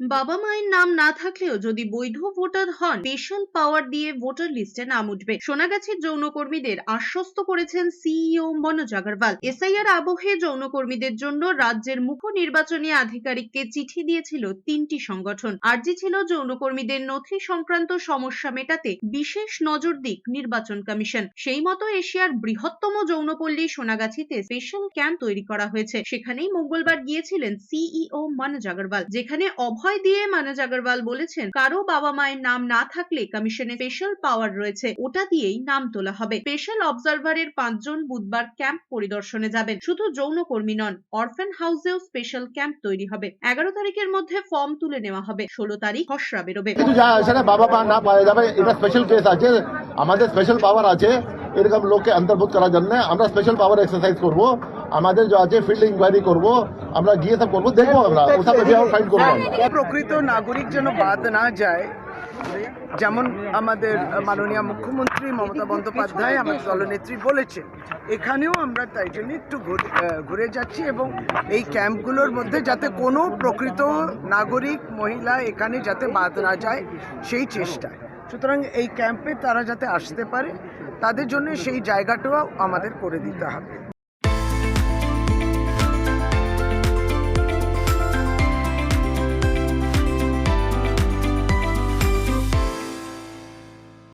বাবা মায়ের নাম না থাকলেও যদি বৈধ ভোটার হন স্পেশাল পাওয়ার দিয়ে ভোটার লিস্টে নাম উঠবে। সোনাগাছির যৌনকর্মীদের আশ্বস্ত করেছেন সিইও মনোজ আগরওয়াল। এসআইআর আবহে যৌনকর্মীদের জন্য রাজ্যের মুখ্য নির্বাচনী আধিকারিককে চিঠি দিয়েছিল তিনটি সংগঠন। আর্জি ছিল যৌনকর্মীদের নথি সংক্রান্ত সমস্যা মেটাতে বিশেষ নজর দিক নির্বাচন কমিশন। সেই মতো এশিয়ার বৃহত্তম যৌনপল্লী সোনাগাছিতে স্পেশাল ক্যাম্প তৈরি করা হয়েছে। সেখানেই মঙ্গলবার গিয়েছিলেন সিইও মনোজ আগরওয়াল, যেখানে অভয় দিয়ে মনোজ আগরওয়াল বলেছেন, কারও বাবা মায়ের নাম না থাকলে কমিশনে স্পেশাল পাওয়ার রয়েছে, ওটা দিয়েই নাম তোলা হবে। স্পেশাল অবজারভারের পাঁচজন বুধবার ক্যাম্প পরিদর্শনে যাবেন। শুধু যৌনকর্মী নন অরফ্যান হাউসেও স্পেশাল ক্যাম্প তৈরি হবে। এগারো তারিখের মধ্যে ফর্ম তুলে নেওয়া হবে। ষোলো তারিখ খসড়া বেরোবে। বাবা মা না পাওয়া যাবে, এটা স্পেশাল কেস আছে, আমাদের স্পেশাল পাওয়ার আছে, এরকম লোককে অন্তর্ভুক্ত করার জন্য আমরা স্পেশাল পাওয়ার এক্সারসাইজ করব। আমাদের যে আছে ফিল্ড ইনকোয়ারি করব আমরা গিয়ে সব করব দেখব আমরা ফাইন করব প্রকৃত নাগরিক যেন বাদ না যায় যেমন আমাদের মাননীয় মুখ্যমন্ত্রী মমতা বন্দ্যোপাধ্যায় আমাদের দলনেত্রী বলেছেন এখানেও আমরা তাই জন্য একটু ঘুরে- ঘুরে যাচ্ছি এবং এই ক্যাম্পগুলোর মধ্যে যাতে কোনো প্রকৃত নাগরিক মহিলা এখানে যাতে বাদ না যায় সেই চেষ্টায়। সুতরাং এই ক্যাম্পে তারা যাতে আসতে পারে তাদের জন্য সেই জায়গাটাও আমাদের করে দিতে হবে।